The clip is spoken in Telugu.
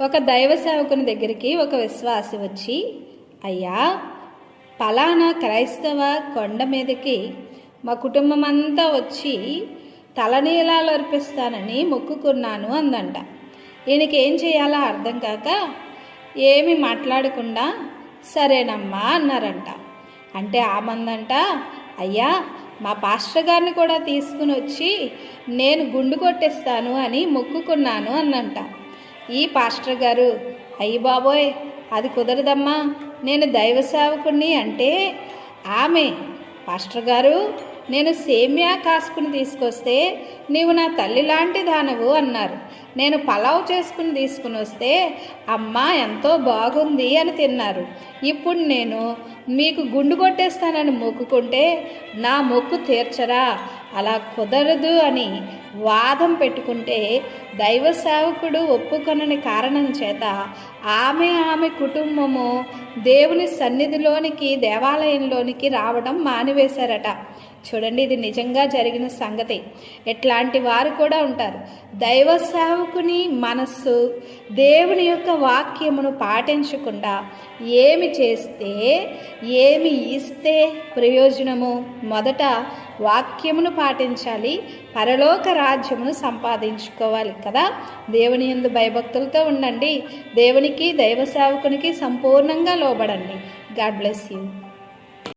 ఒక దైవ సేవకుని దగ్గరికి ఒక విశ్వాసి వచ్చి అయ్యా పలానా క్రైస్తవ కొండ మీదకి మా కుటుంబం అంతా వచ్చి తలనీలాలు అర్పిస్తానని మొక్కుకున్నాను అందంట. ఈయనకి ఏం చేయాలో అర్థం కాక ఏమి మాట్లాడకుండా సరేనమ్మా అన్నారంట. అంటే ఆమందంట అయ్యా మా పాస్టర్ గారిని కూడా తీసుకుని వచ్చి నేను గుండు కొట్టేస్తాను అని మొక్కుకున్నాను అన్నంట. ఈ పాస్టర్ గారు అయ్యి బాబోయ్ అది కుదరదమ్మా నేను దైవ సేవకుణ్ణి అంటే ఆమె. పాస్టర్ గారు నేను సేమ్యా కాసుకుని తీసుకొస్తే నీవు నా తల్లి లాంటి దానవు అన్నారు. నేను పలావ్ చేసుకుని తీసుకుని వస్తే అమ్మ ఎంతో బాగుంది అని తిన్నారు. ఇప్పుడు నేను మీకు గుండు కొట్టేస్తానని మొక్కుకుంటే నా మొక్కు తీర్చరా? అలా కుదరదు అని వాదం పెట్టుకుంటే దైవ సేవకుడు ఒప్పుకొనని కారణం చేత ఆమె ఆమె కుటుంబము దేవుని సన్నిధిలోనికి దేవాలయంలోనికి రావడం మానివేశారట. చూడండి ఇది నిజంగా జరిగిన సంగతి. ఎట్లాంటి వారు కూడా ఉంటారు. దైవ సేవకుని మనస్సు దేవుని యొక్క వాక్యమును పాటించకుండా ఏమి చేస్తే ఏమి ఇస్తే ప్రయోజనము? మొదట వాక్యమును పాటించాలి పరలోక రాజ్యమును సంపాదించుకోవాలి కదా? దేవుని ఎందు భయభక్తులతో ఉండండి. దేవునికి దైవ సేవకునికి సంపూర్ణంగా లోబడండి. God bless you.